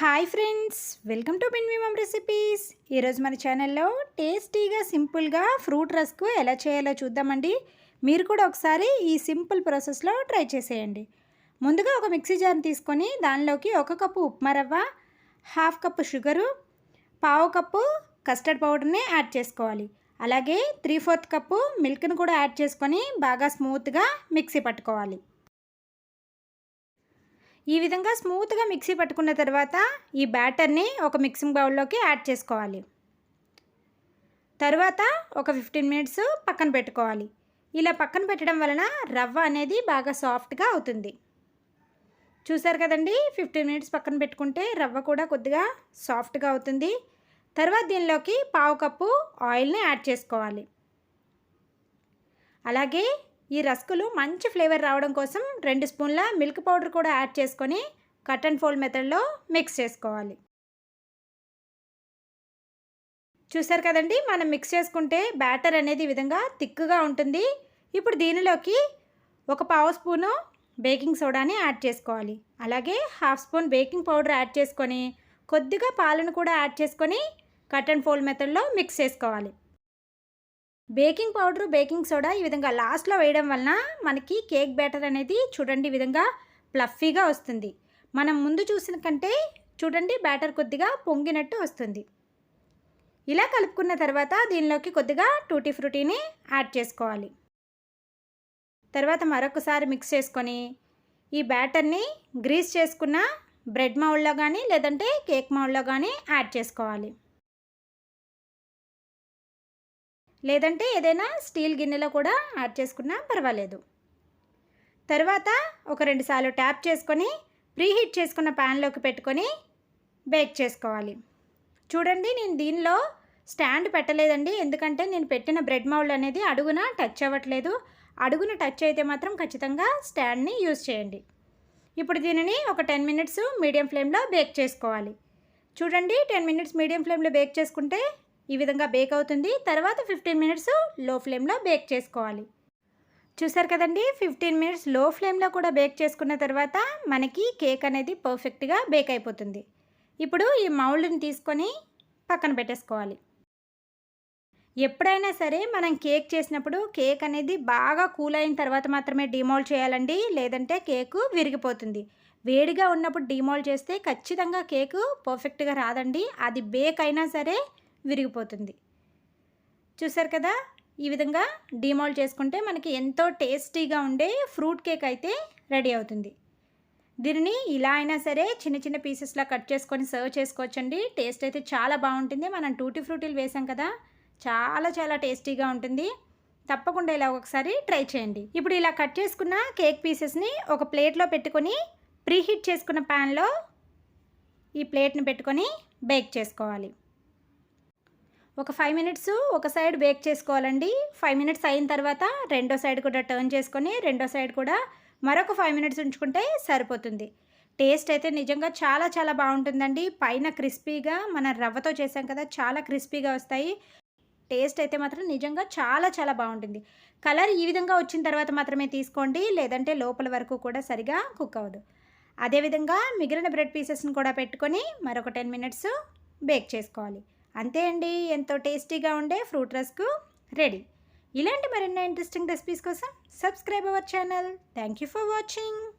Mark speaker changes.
Speaker 1: Hi friends welcome to బిన్విమమ్ recipes. ఈరోజు మన ఛానల్లో టేస్టీగా సింపుల్గా ఫ్రూట్ రస్క్ ఎలా చేయాలో చూద్దామండి. మీరు కూడా ఒకసారి ఈ సింపుల్ ప్రాసెస్లో ట్రై చేసేయండి. ముందుగా ఒక మిక్సీ జార్ తీసుకొని దానిలోకి ఒక కప్పు ఉప్మా రవ్వ హాఫ్ కప్పు షుగరు పావు కప్పు కస్టర్డ్ పౌడర్ని యాడ్ చేసుకోవాలి. అలాగే త్రీ ఫోర్త్ కప్పు మిల్క్ని కూడా యాడ్ చేసుకొని బాగా స్మూత్గా మిక్సీ పట్టుకోవాలి. ఈ విధంగా స్మూత్గా మిక్సీ పట్టుకున్న తర్వాత ఈ బ్యాటర్ని ఒక మిక్సింగ్ బౌల్లోకి యాడ్ చేసుకోవాలి. తర్వాత ఒక ఫిఫ్టీన్ మినిట్స్ పక్కన పెట్టుకోవాలి. ఇలా పక్కన పెట్టడం వలన రవ్వ అనేది బాగా సాఫ్ట్గా అవుతుంది. చూసారు కదండి? ఫిఫ్టీన్ మినిట్స్ పక్కన పెట్టుకుంటే రవ్వ కూడా కొద్దిగా సాఫ్ట్గా అవుతుంది. తర్వాత దీనిలోకి పావు కప్పు ఆయిల్ని యాడ్ చేసుకోవాలి. అలాగే ఈ రస్కులు మంచి ఫ్లేవర్ రావడం కోసం రెండు స్పూన్ల మిల్క్ పౌడర్ కూడా యాడ్ చేసుకొని కట్ అండ్ ఫోల్డ్ మెథడ్లో మిక్స్ చేసుకోవాలి. చూసారు కదండి? మనం మిక్స్ చేసుకుంటే బ్యాటర్ అనేది ఈ విధంగా థిక్గా ఉంటుంది. ఇప్పుడు దీనిలోకి ఒక పావు స్పూను బేకింగ్ సోడాని యాడ్ చేసుకోవాలి. అలాగే half spoon baking powder add చేసుకొని కొద్దిగా పాలను కూడా యాడ్ చేసుకొని కట్ అండ్ ఫోల్డ్ మెథడ్లో మిక్స్ చేసుకోవాలి. బేకింగ్ పౌడర్ బేకింగ్ సోడా ఈ విధంగా లాస్ట్లో వేయడం వలన మనకి కేక్ బ్యాటర్ అనేది చూడండి ఈ విధంగా ప్లఫీగా వస్తుంది. మనం ముందు చూసిన కంటే చూడండి బ్యాటర్ కొద్దిగా పొంగినట్టు వస్తుంది. ఇలా కలుపుకున్న తర్వాత దీనిలోకి కొద్దిగా టూటీ ఫ్రూటీని యాడ్ చేసుకోవాలి. తర్వాత మరొకసారి మిక్స్ చేసుకొని ఈ బ్యాటర్ని గ్రీస్ చేసుకున్న బ్రెడ్ మౌల్లో కానీ లేదంటే కేక్ మౌల్లో కానీ యాడ్ చేసుకోవాలి. లేదంటే ఏదైనా స్టీల్ గిన్నెలో కూడా యాడ్ చేసుకున్నా పర్వాలేదు. తర్వాత ఒక రెండు సార్లు ట్యాప్ చేసుకొని ప్రీహీట్ చేసుకున్న ప్యాన్లోకి పెట్టుకొని బేక్ చేసుకోవాలి. చూడండి నేను దీనిలో స్టాండ్ పెట్టలేదండి. ఎందుకంటే నేను పెట్టిన బ్రెడ్ మౌల్డ్ అనేది అడుగున టచ్ అవ్వట్లేదు. అడుగున టచ్ అయితే మాత్రం ఖచ్చితంగా స్టాండ్ని యూజ్ చేయండి. ఇప్పుడు దీనిని ఒక టెన్ మినిట్స్ మీడియం ఫ్లేమ్లో బేక్ చేసుకోవాలి. చూడండి టెన్ మినిట్స్ మీడియం ఫ్లేమ్లో బేక్ చేసుకుంటే ఈ విధంగా బేక్ అవుతుంది. తర్వాత ఫిఫ్టీన్ మినిట్స్లో ఫ్లేమ్లో బేక్ చేసుకోవాలి. చూసారు కదండి? ఫిఫ్టీన్ మినిట్స్లో ఫ్లేమ్లో కూడా బేక్ చేసుకున్న తర్వాత మనకి కేక్ అనేది పర్ఫెక్ట్గా బేక్ అయిపోతుంది. ఇప్పుడు ఈ మౌల్డ్ని తీసుకొని పక్కన పెట్టేసుకోవాలి. ఎప్పుడైనా సరే మనం కేక్ చేసినప్పుడు కేక్ అనేది బాగా కూల్ అయిన తర్వాత మాత్రమే డిమోల్డ్ చేయాలండి. లేదంటే కేకు విరిగిపోతుంది. వేడిగా ఉన్నప్పుడు డిమోల్డ్ చేస్తే ఖచ్చితంగా కేకు పర్ఫెక్ట్గా రాదండి. అది బేక్ అయినా సరే విరిగిపోతుంది. చూసారు కదా? ఈ విధంగా డిమాల్ట్ చేసుకుంటే మనకి ఎంతో టేస్టీగా ఉండే ఫ్రూట్ కేక్ అయితే రెడీ అవుతుంది. దీనిని ఇలా అయినా సరే చిన్న చిన్న పీసెస్లా కట్ చేసుకొని సర్వ్ చేసుకోవచ్చండి. టేస్ట్ అయితే చాలా బాగుంటుంది. మనం టూటీ ఫ్రూటీలు వేసాం కదా? చాలా చాలా టేస్టీగా ఉంటుంది. తప్పకుండా ఇలా ఒకసారి ట్రై చేయండి. ఇప్పుడు ఇలా కట్ చేసుకున్న కేక్ పీసెస్ని ఒక ప్లేట్లో పెట్టుకొని ప్రీహీట్ చేసుకున్న ప్యాన్లో ఈ ప్లేట్ని పెట్టుకొని బేక్ చేసుకోవాలి. ఒక ఫైవ్ మినిట్స్ ఒక సైడ్ బేక్ చేసుకోవాలండి. ఫైవ్ మినిట్స్ అయిన తర్వాత రెండో సైడ్ కూడా టర్న్ చేసుకొని రెండో సైడ్ కూడా మరొక ఫైవ్ మినిట్స్ ఉంచుకుంటే సరిపోతుంది. టేస్ట్ అయితే నిజంగా చాలా చాలా బాగుంటుందండి. పైన క్రిస్పీగా మన రవ్వతో చేసాం కదా చాలా క్రిస్పీగా వస్తాయి. టేస్ట్ అయితే మాత్రం నిజంగా చాలా చాలా బాగుంటుంది. కలర్ ఈ విధంగా వచ్చిన తర్వాత మాత్రమే తీసుకోండి. లేదంటే లోపల వరకు కూడా సరిగా కుక్ అవ్వదు. అదేవిధంగా మిగిలిన బ్రెడ్ పీసెస్ని కూడా పెట్టుకొని మరొక టెన్ మినిట్స్ బేక్ చేసుకోవాలి. అంతే అండి. ఎంతో టేస్టీగా ఉండే ఫ్రూట్ రస్కు రెడీ. ఇలాంటి మరిన్ని ఇంట్రెస్టింగ్ రెసిపీస్ కోసం subscribe our channel. Thank you for watching.